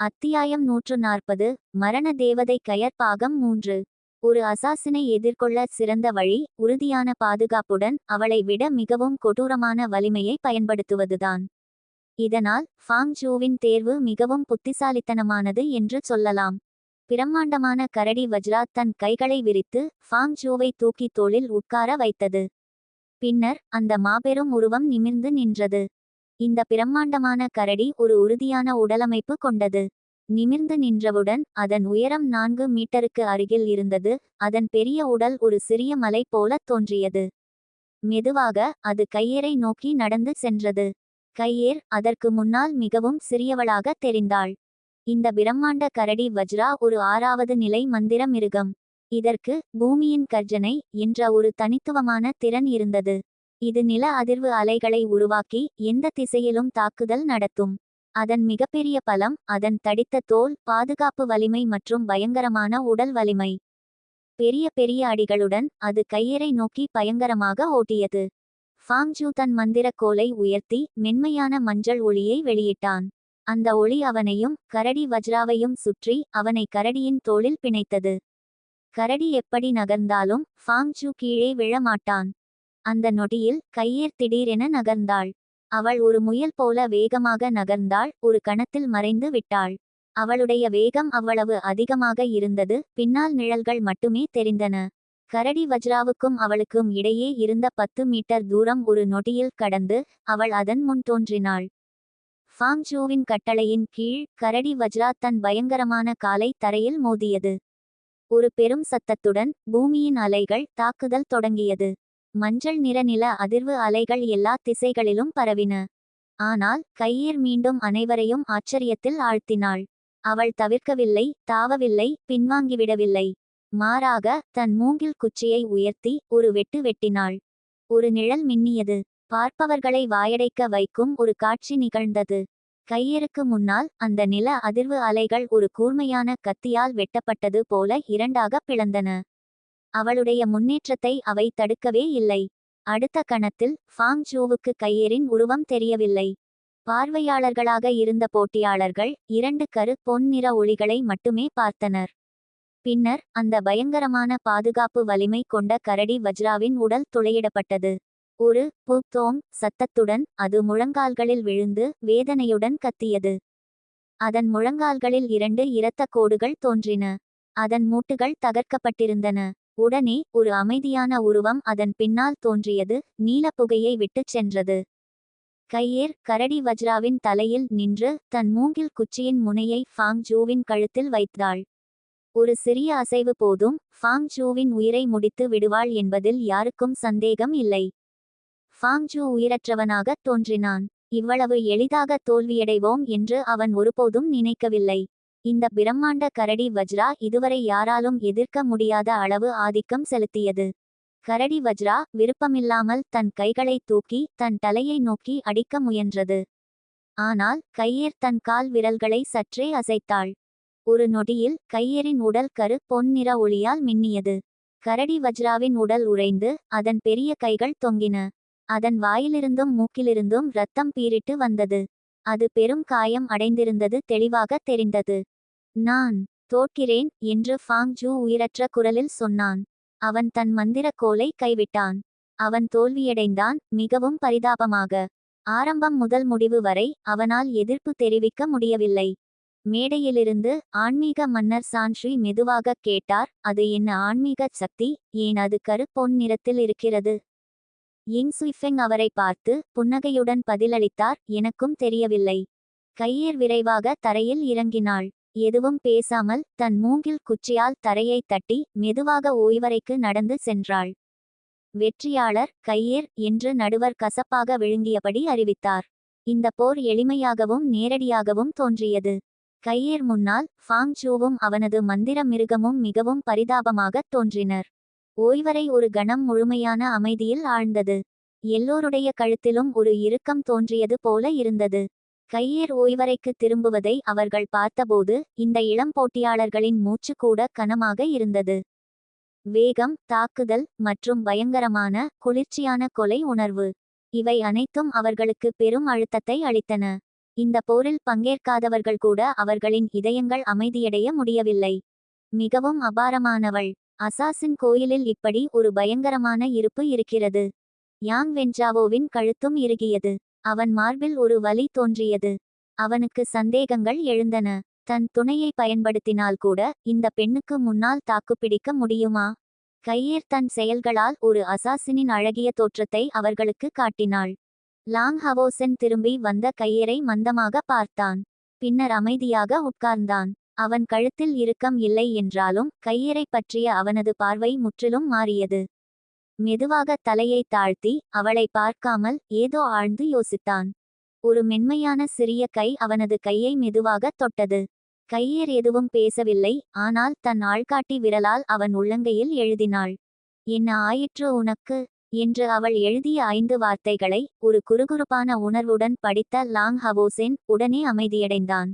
அத்தியாயம் நூற்று நாற்பது மரண தேவதை கயர் பாகம் மூன்று. ஒரு அசாசினை எதிர்கொள்ள சிறந்த வழி உறுதியான பாதுகாப்புடன் அவளை விட மிகவும் கொடூரமான வலிமையை பயன்படுத்துவதுதான். இதனால் ஃபாங் ஜூவின் தேர்வு மிகவும் புத்திசாலித்தனமானது என்று சொல்லலாம். பிரம்மாண்டமான கரடி வஜ்ரா தன் கைகளை விரித்து ஃபாங் ஜூவை தூக்கி தோளில் உட்கார வைத்தது. பின்னர் அந்த மாபெரும் உருவம் நிமிர்ந்து நின்றது. இந்த பிரம்மாண்டமான கரடி ஒரு உறுதியான உடலமைப்பு கொண்டது. நிமிர்ந்து நின்றவுடன் அதன் உயரம் நான்கு மீட்டருக்கு அருகில் இருந்தது அதன் பெரிய உடல் ஒரு சிறிய மலை போலத் தோன்றியது. மெதுவாக அது கையேரை நோக்கி நடந்து சென்றது. கையேர் அதற்கு முன்னால் மிகவும் சிறியவளாக தெரிந்தாள். இந்த பிரம்மாண்ட கரடி வஜ்ரா ஒரு ஆறாவது நிலை மந்திர மிருகம். இதற்கு பூமியின் கர்ஜனை என்ற ஒரு தனித்துவமான திறன் இருந்தது. இது நில அதிர்வு அலைகளை உருவாக்கி எந்த திசையிலும் தாக்குதல் நடத்தும். அதன் மிகப்பெரிய பலம் அதன் தடித்த தோல் பாதுகாப்பு வலிமை மற்றும் பயங்கரமான உடல் வலிமை. பெரிய பெரிய அடிகளுடன் அது கையறை நோக்கி பயங்கரமாக ஓட்டியது. ஃபாங்ஜூ தன் மந்திரக் கோலை உயர்த்தி மென்மையான மஞ்சள் ஒளியை வெளியிட்டான். அந்த ஒளி அவனையும் கரடி வஜ்ராவையும் சுற்றி அவனை கரடியின் தோளில் பிணைத்தது. கரடி எப்படி நகர்ந்தாலும் ஃபாங்ஜூ கீழே விழமாட்டான். அந்த நொடியில் கையேர் திடீரென நகர்ந்தாள். அவள் ஒரு முயல் போல வேகமாக நகர்ந்தாள் ஒரு கணத்தில் மறைந்து விட்டாள். அவளுடைய வேகம் அவ்வளவு அதிகமாக இருந்தது பின்னால் நிழல்கள் மட்டுமே தெரிந்தன. கரடி வஜ்ராவுக்கும் அவளுக்கும் இடையே இருந்த பத்து மீட்டர் தூரம் ஒரு நொடியில் கடந்து அவள் அதன் முன் தோன்றினாள். ஃபாங்ஜூவின் கட்டளையின் கீழ் கரடி வஜ்ரா தன் பயங்கரமான காலை தரையில் மோதியது. ஒரு பெரும் சத்தத்துடன் பூமியின் அலைகள் தாக்குதல் தொடங்கியது. மஞ்சள் நிற நில அதிர்வு அலைகள் எல்லா திசைகளிலும் பரவின. ஆனால் கையீர் மீண்டும் அனைவரையும் ஆச்சரியத்தில் ஆழ்த்தினாள். அவள் தவிர்க்கவில்லை தாவவில்லை பின்வாங்கிவிடவில்லை. மாறாக தன் மூங்கில் குச்சியை உயர்த்தி ஒரு வெட்டு வெட்டினாள். ஒரு நிழல் மின்னியது. பார்ப்பவர்களை வாயடைக்க வைக்கும் ஒரு காட்சி நிகழ்ந்தது. கையருக்கு முன்னால் அந்த நில அதிர்வு அலைகள் ஒரு கூர்மையான கத்தியால் வெட்டப்பட்டது போல இரண்டாக பிளந்தன. அவளுடைய முன்னேற்றத்தை அவை தடுக்கவே இல்லை. அடுத்த கணத்தில் ஃபாங் ஜூவுக்கு கையேரின் உருவம் தெரியவில்லை. பார்வையாளர்களாக இருந்த போட்டியாளர்கள் இரண்டு கரு பொன் நிற ஒளிகளை மட்டுமே பார்த்தனர். பின்னர் அந்த பயங்கரமான பாதுகாப்பு வலிமை கொண்ட கரடி வஜ்ராவின் உடல் துளையிடப்பட்டது. ஒரு புத்தோம் சத்தத்துடன் அது முழங்கால்களில் விழுந்து வேதனையுடன் கத்தியது. அதன் முழங்கால்களில் இரண்டு இரத்த கோடுகள் தோன்றின. அதன் மூட்டுகள் தகர்க்கப்பட்டிருந்தன. உடனே ஒரு அமைதியான உருவம் அதன் பின்னால் தோன்றியது நீல புகையை விட்டுச் சென்றது. கையேர் கரடி வஜ்ராவின் தலையில் நின்று தன் மூங்கில் குச்சியின் முனையை ஃபாங் ஜூவின் கழுத்தில் வைத்தாள். ஒரு சிறிய அசைவு போதும் ஃபாங் ஜூவின் உயிரை முடித்து விடுவாள் என்பதில் யாருக்கும் சந்தேகம் இல்லை. ஃபாங் ஜூ உயிரற்றவனாக தோன்றினான். இவ்வளவு எளிதாக தோல்வியடைவோம் என்று அவன் ஒருபோதும் நினைக்கவில்லை. இந்த பிரம்மாண்ட கரடி வஜ்ரா இதுவரை யாராலும் எதிர்க்க முடியாத அளவு ஆதிக்கம் செலுத்தியது. கரடி வஜ்ரா விருப்பமில்லாமல் தன் கைகளை தூக்கி தன் தலையை நோக்கி அடிக்க முயன்றது. ஆனால் கையேர் தன் கால் விரல்களை சற்றே அசைத்தாள். ஒரு நொடியில் கையேரின் உடல் கரு பொன்னிற ஒளியால் மின்னியது. கரடி வஜ்ராவின் உடல் உறைந்து அதன் பெரிய கைகள் தொங்கின. அதன் வாயிலிருந்தும் மூக்கிலிருந்தும் ரத்தம் பீரிட்டு வந்தது. அது பெரும் காயம் அடைந்திருந்தது தெளிவாக தெரிந்தது. நான் தோற்கிறேன் என்று ஃபாங் ஜூ உயிரற்ற குரலில் சொன்னான். அவன் தன் மந்திரக் கோலை கைவிட்டான். அவன் தோல்வியடைந்தான் மிகவும் பரிதாபமாக. ஆரம்பம் முதல் முடிவு வரை அவனால் எதிர்ப்பு தெரிவிக்க முடியவில்லை. மேடையிலிருந்து ஆன்மீக மன்னர் சான்ஸ்ரீ மெதுவாக கேட்டார் அது என்ன ஆன்மீக சக்தி ஏன் அது கரு பொன் நிறத்தில் இருக்கிறது யிங் சுய்ஃபெங் அவரை பார்த்து புன்னகையுடன் பதிலளித்தார் எனக்கும் தெரியவில்லை கையேர் விரைவாக தரையில் இறங்கினாள். எதுவும் பேசாமல் தன் மூங்கில் குச்சியால் தரையை தட்டி மெதுவாக ஓய்வறைக்கு நடந்து சென்றாள். வெற்றியாளர் கையேர் என்று நடுவர் கசப்பாக விழுங்கியபடி அறிவித்தார். இந்த போர் எளிமையாகவும் நேரடியாகவும் தோன்றியது. கையேர் முன்னால் ஃபாங் சூவும் அவனது மந்திர மிருகமும் மிகவும் பரிதாபமாகத் தோன்றினர். ஓய்வறை ஒரு கணம் முழுமையான அமைதியில் ஆழ்ந்தது. எல்லோருடைய கழுத்திலும் ஒரு இறுக்கம் தோன்றியது போல இருந்தது. கையேர் ஓய்வறைக்கு திரும்புவதை அவர்கள் பார்த்தபோது இந்த இளம் போட்டியாளர்களின் மூச்சு கூட கனமாக இருந்தது. வேகம் தாக்குதல் மற்றும் பயங்கரமான குளிர்ச்சியான கொலை உணர்வு. இவை அனைத்தும் அவர்களுக்கு பெரும் அழுத்தத்தை அளித்தன. இந்த போரில் பங்கேற்காதவர்கள் கூட அவர்களின் இதயங்கள் அமைதியடைய முடியவில்லை. மிகவும் அபாரமானவள். அசாசின் கோயிலில் இப்படி ஒரு பயங்கரமான இருப்பு இருக்கிறது. யாங் வென்ஜாவோவின் கழுத்தும் இறுகியது. அவன் மார்பில் ஒரு வலி தோன்றியது. அவனுக்கு சந்தேகங்கள் எழுந்தன. தன் துணையை பயன்படுத்தினால் கூட இந்த பெண்ணுக்கு முன்னால் தாக்குப்பிடிக்க முடியுமா? கையேர் தன் செயல்களால் ஒரு அசாசினின் அழகிய தோற்றத்தை அவர்களுக்கு காட்டினாள். லாங் ஹவோசென் திரும்பி வந்த கையேரை மந்தமாக பார்த்தான். பின்னர் அமைதியாக உட்கார்ந்தான். அவன் கழுத்தில் இறுக்கம் இல்லை என்றாலும் கையரை பற்றிய அவனது பார்வை முற்றிலும் மாறியது. மெதுவாக தலையை தாழ்த்தி அவளை பார்க்காமல் ஏதோ ஆழ்ந்து யோசித்தான். ஒரு மென்மையான சிறிய கை அவனது கையை மெதுவாக தொட்டது. கையர் எதுவும் பேசவில்லை ஆனால் தன் ஆள்காட்டி விரலால் அவன் உள்ளங்கையில் எழுதினாள். என்ன ஆயிற்று உனக்கு என்று அவள் எழுதிய ஐந்து வார்த்தைகளை ஒரு குறுகுறுப்பான உணர்வுடன் படித்த லாங் ஹவோசென் உடனே அமைதியடைந்தான்.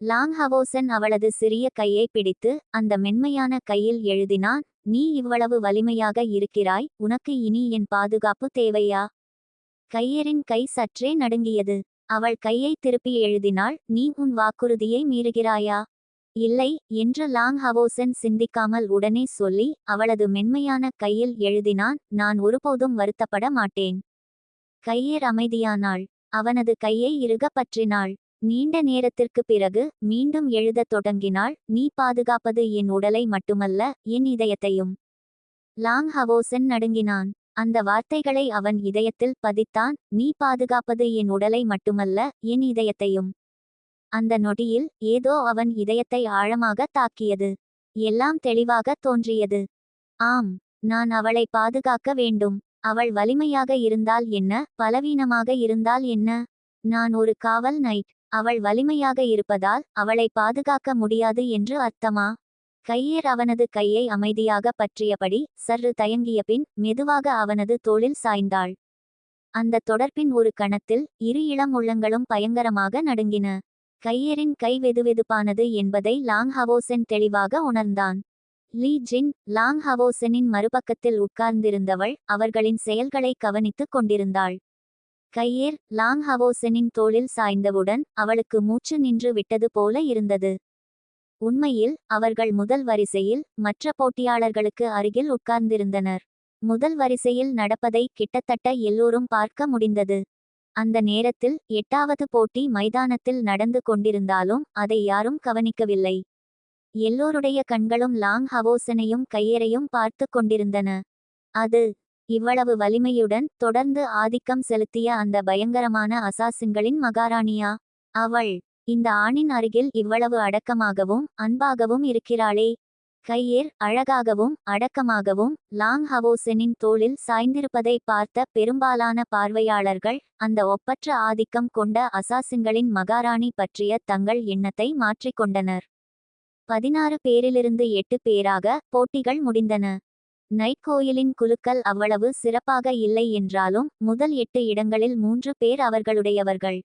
லாங் ஹவோசன் அவளது சிறிய கையை பிடித்து அந்த மென்மையான கையில் எழுதினான் நீ இவ்வளவு வலிமையாக இருக்கிறாய் உனக்கு இனி என் பாதுகாப்பு தேவையா கையரின் கை சற்றே நடுங்கியது. அவள் கையை திருப்பி எழுதினாள் நீ உன் வாக்குறுதியை மீறுகிறாயா? இல்லை என்று லாங் ஹவோசன் சிந்திக்காமல் உடனே சொல்லி அவளது மென்மையான கையில் எழுதினான் நான் ஒருபோதும் வருத்தப்பட மாட்டேன் கையர் அமைதியானாள். அவனது கையை இறுக பற்றினாள். நீண்ட நேரத்திற்கு பிறகு மீண்டும் எழுதத் தொடங்கினாள். நீ பாதுகாப்பது என் உடலை மட்டுமல்ல என் இதயத்தையும் லாங் ஹவோசன் நடுங்கினான். அந்த வார்த்தைகளை அவன் இதயத்தில் பதித்தான். நீ பாதுகாப்பது என் உடலை மட்டுமல்ல என் இதயத்தையும் அந்த நொடியில் ஏதோ அவன் இதயத்தை ஆழமாக தாக்கியது. எல்லாம் தெளிவாக தோன்றியது. ஆம் நான் அவளை பாதுகாக்க வேண்டும். அவள் வலிமையாக இருந்தால் என்ன? பலவீனமாக இருந்தால் என்ன? நான் ஒரு காவல் நைட். அவள் வலிமையாக இருப்பதால் அவளை பாதுகாக்க முடியாது என்று அர்த்தமா? கையேர் அவனது கையை அமைதியாக பற்றியபடி சற்று தயங்கிய பின் மெதுவாக அவனது தோளில் சாய்ந்தாள். அந்த தொடர்பின் ஒரு கணத்தில் இரு இளம் உள்ளங்களும் பயங்கரமாக நடுங்கின. கையேரின் கை வெதுவெதுப்பானது என்பதை லாங் ஹவோசென் தெளிவாக உணர்ந்தான். லீ ஜின் லாங் ஹவோசெனின் மறுபக்கத்தில் உட்கார்ந்திருந்தவள் அவர்களின் செயல்களை கவனித்துக் கொண்டிருந்தாள். கையேர் லாங் ஹவோசனின் தோளில் சாய்ந்தவுடன் அவளுக்கு மூச்சு நின்று விட்டது போல இருந்தது. உண்மையில் அவர்கள் முதல் வரிசையில் மற்ற போட்டியாளர்களுக்கு அருகில் உட்கார்ந்திருந்தனர். முதல் வரிசையில் நடப்பதை கிட்டத்தட்ட எல்லோரும் பார்க்க முடிந்தது. அந்த நேரத்தில் எட்டாவது போட்டி மைதானத்தில் நடந்து கொண்டிருந்தாலும் அதை யாரும் கவனிக்கவில்லை. எல்லோருடைய கண்களும் லாங் ஹவோசனையும் கையரையும் பார்த்து கொண்டிருந்தன. அது இவ்வளவு வலிமையுடன் தொடர்ந்து ஆதிக்கம் செலுத்திய அந்த பயங்கரமான அசாசின்களின் மகாராணியா? அவள் இந்த ஆணின் அருகில் இவ்வளவு அடக்கமாகவும் அன்பாகவும் இருக்கிறாளே. கையேர் அழகாகவும் அடக்கமாகவும் லாங் ஹவோசெனின் தோளில் சாய்ந்திருப்பதை பார்த்த பெரும்பாலான பார்வையாளர்கள் அந்த ஒப்பற்ற ஆதிக்கம் கொண்ட அசாசின்களின் மகாராணி பற்றிய தங்கள் எண்ணத்தை மாற்றிக்கொண்டனர். பதினாறு பேரிலிருந்து எட்டு பேராக போட்டிகள் முடிந்தன. நைட் கோயிலின் குழுக்கள் அவ்வளவு சிறப்பாக இல்லை என்றாலும் முதல் எட்டு இடங்களில் மூன்று பேர் அவர்களுடையவர்கள்.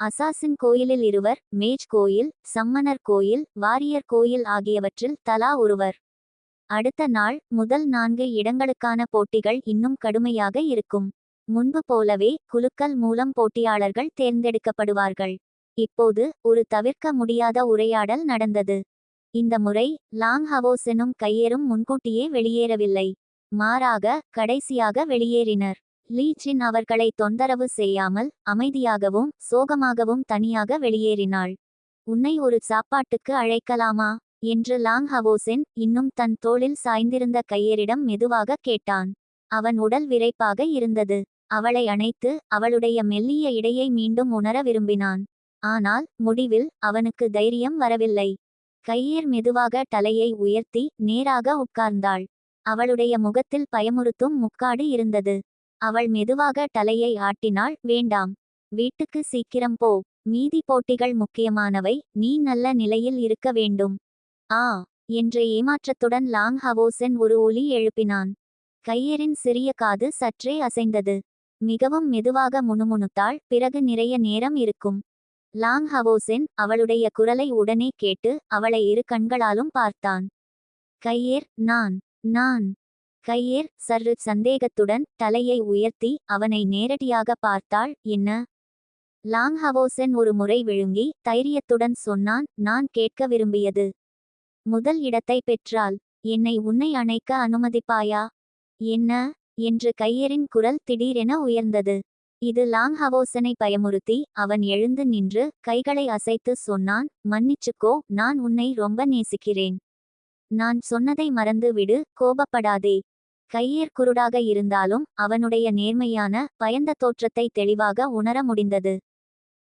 அசாசின் கோயிலில் இருவர் மேஜ் கோயில் சம்மனர் கோயில் வாரியர் கோயில் ஆகியவற்றில் தலா ஒருவர். அடுத்த நாள் முதல் நான்கு இடங்களுக்கான போட்டிகள் இன்னும் கடுமையாக இருக்கும். முன்பு போலவே குழுக்கள் மூலம் போட்டியாளர்கள் தேர்ந்தெடுக்கப்படுவார்கள். இப்போது ஒரு தவிர்க்க முடியாத உரையாடல் நடந்தது. இந்த முறை லாங் ஹவோசெனும் கையேறும் முன்கூட்டியே வெளியேறவில்லை. மாறாக கடைசியாக வெளியேறினர். லீச்சின் அவர்களை தொந்தரவு செய்யாமல் அமைதியாகவும் சோகமாகவும் தனியாக வெளியேறினாள். உன்னை ஒரு சாப்பாட்டுக்கு அழைக்கலாமா என்று லாங் ஹவோசென் இன்னும் தன் தோளில் சாய்ந்திருந்த கையேரிடம் மெதுவாக கேட்டான். அவன் உடல் விரைப்பாக இருந்தது. அவளை அணைத்து அவளுடைய மெல்லிய இடையை மீண்டும் உணர விரும்பினான். ஆனால் முடிவில் அவனுக்கு தைரியம் வரவில்லை. கையேர் மெதுவாக தலையை உயர்த்தி நேராக உட்கார்ந்தாள். அவளுடைய முகத்தில் பயமுறுத்தும் முக்காடு இருந்தது. அவள் மெதுவாக தலையை ஆட்டினாள் வேண்டாம். வீட்டுக்கு சீக்கிரம் போ. மீதி போட்டிகள் முக்கியமானவை. நீ நல்ல நிலையில் இருக்க வேண்டும். ஆ என்ற ஏமாற்றத்துடன் லாங் ஹவோசென் ஒரு ஒலி எழுப்பினான். கையரின் சிறிய காது சற்றே அசைந்தது. மிகவும் மெதுவாக முணுமுணுத்தாள். பிறகு நிறைய நேரம் இருக்கும். லாங் ஹவோசென் அவளுடைய குரலை உடனே கேட்டு அவளை இரு கண்களாலும் பார்த்தான். கையேர் நான் நான். கையேர் சற்று சந்தேகத்துடன் தலையை உயர்த்தி அவனை நேரடியாக பார்த்தாள். என்ன? லாங் ஹவோசென் ஒரு முறை விழுங்கி தைரியத்துடன் சொன்னான். நான் கேட்க விரும்பியது. முதல் இடத்தை பெற்றால் என்னை உன்னை அணைக்க அனுமதிப்பாயா? என்ன? என்று கையரின் குரல் திடீரென உயர்ந்தது. இது லாங் ஹவோசனை பயமுறுத்தி அவன் எழுந்து நின்று கைகளை அசைத்து சொன்னான் மன்னிச்சுக்கோ நான் உன்னை ரொம்ப நேசிக்கிறேன். நான் சொன்னதை மறந்து விடு கோபப்படாதே. கையேர் குருடாக இருந்தாலும் அவனுடைய நேர்மையான பயந்த தோற்றத்தை தெளிவாக உணர முடிந்தது.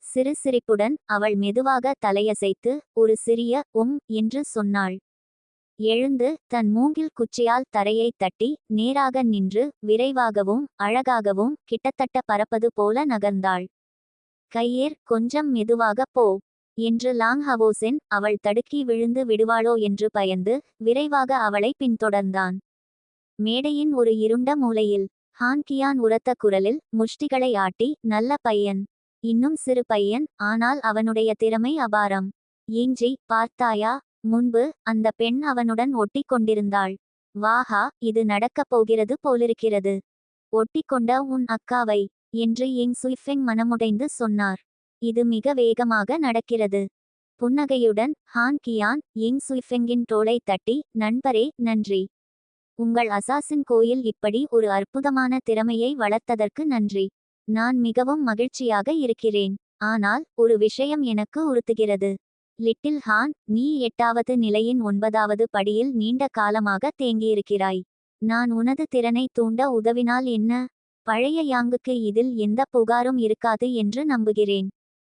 சிறு சிரிப்புடன் அவள் மெதுவாக தலையசைத்து ஒரு சிறிய உம் என்று சொன்னாள். எழுந்து தன் மூங்கில் குச்சியால் தரையை தட்டி நேராக நின்று விரைவாகவும் அழகாகவும் கிட்டத்தட்ட பறப்பது போல நகர்ந்தாள். கையேர் கொஞ்சம் மெதுவாக போ என்று லாங் ஹவோசென் அவள் தடுக்கி விழுந்து விடுவாளோ என்று பயந்து விரைவாக அவளை பின்தொடர்ந்தான். மேடையின் ஒரு இருண்ட மூலையில் ஹான்கியான் உரத்த குரலில் முஷ்டிகளை ஆட்டி நல்ல பையன். இன்னும் சிறு பையன் ஆனால் அவனுடைய திறமை அபாரம். ஏஞ்சி பார்த்தாயா? முன்பு அந்த பெண் அவனுடன் ஒட்டி கொண்டிருந்தாள் வாஹா இது நடக்கப் போகிறது போலிருக்கிறது. ஒட்டிக்கொண்ட உன் அக்காவை என்று யிங் சுய்ஃபெங் மனமுடைந்து சொன்னார். இது மிக வேகமாக நடக்கிறது. புன்னகையுடன் ஹான் கியான் யிங் சுய்ஃபெங்கின் தோளை தட்டி நண்பரே நன்றி. உங்கள் அசாசின் கோயில் இப்படி ஒரு அற்புதமான திறமையை வளர்த்ததற்கு நன்றி. நான் மிகவும் மகிழ்ச்சியாக இருக்கிறேன். ஆனால் ஒரு விஷயம் எனக்கு உறுத்துகிறது. லிட்டில் ஹான் நீ எட்டாவது நிலையின் ஒன்பதாவது படியில் நீண்ட காலமாக தேங்கியிருக்கிறாய். நான் உனது திறனை தூண்ட உதவினால் என்ன? பழைய யாங்குக்கு இதில் எந்த புகாரும் இருக்காது என்று நம்புகிறேன்.